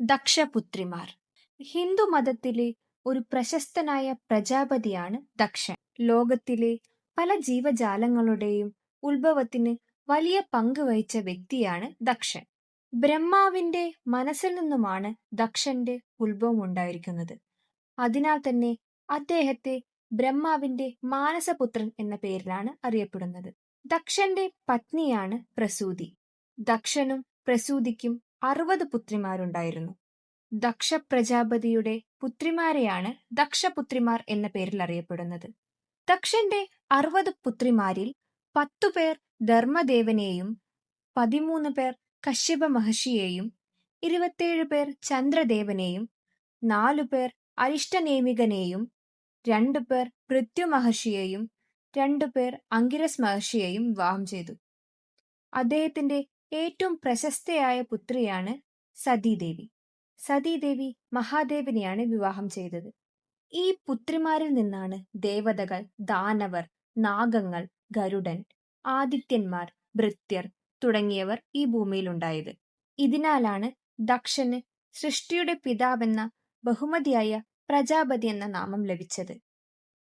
ദക്ഷപുത്രിമാർ. ഹിന്ദു മതത്തിലെ ഒരു പ്രശസ്തനായ പ്രജാപതിയാണ് ദക്ഷൻ. ലോകത്തിലെ പല ജീവജാലങ്ങളുടെയും ഉത്ഭവത്തിന് വലിയ പങ്ക് വഹിച്ച വ്യക്തിയാണ് ദക്ഷൻ. ബ്രഹ്മാവിന്റെ മനസ്സിൽ നിന്നുമാണ് ദക്ഷന്റെ ഉത്ഭവം ഉണ്ടായിരിക്കുന്നത്. അതിനാൽ തന്നെ അദ്ദേഹത്തെ ബ്രഹ്മാവിന്റെ മാനസപുത്രൻ എന്ന പേരിലാണ് അറിയപ്പെടുന്നത്. ദക്ഷന്റെ പത്നിയാണ് പ്രസൂതി. ദക്ഷനും പ്രസൂതിക്കും അറുപത് പുത്രിമാരുണ്ടായിരുന്നു. ദക്ഷ പ്രജാപതിയുടെ പുത്രിമാരെയാണ് ദക്ഷപുത്രിമാർ എന്ന പേരിൽ അറിയപ്പെടുന്നത്. ദക്ഷന്റെ അറുപത് പുത്രിമാരിൽ പത്തുപേർ ധർമ്മദേവനെയും പതിമൂന്ന് പേർ കശ്യപ മഹർഷിയെയും ഇരുപത്തേഴ് പേർ ചന്ദ്രദേവനെയും നാലു പേർ അരിഷ്ടനേമികനെയും രണ്ടു പേർ പൃഥ്വി മഹർഷിയെയും രണ്ടു പേർ അങ്കിരസ് മഹർഷിയെയും വിവാഹം ചെയ്തു. അദ്ദേഹത്തിന്റെ ഏറ്റവും പ്രശസ്തയായ പുത്രിയാണ് സതീദേവി. സതീദേവി മഹാദേവനെയാണ് വിവാഹം ചെയ്തത്. ഈ പുത്രിമാരിൽ നിന്നാണ് ദേവതകൾ ദാനവർ നാഗങ്ങൾ ഗരുഡൻ ആദിത്യന്മാർ ഭൃത്യർ തുടങ്ങിയവർ ഈ ഭൂമിയിൽ ഭൂമിയിലുണ്ടായത്. ഇതിനാലാണ് ദക്ഷന് സൃഷ്ടിയുടെ പിതാവെന്ന ബഹുമതിയായ പ്രജാപതി എന്ന നാമം ലഭിച്ചത്.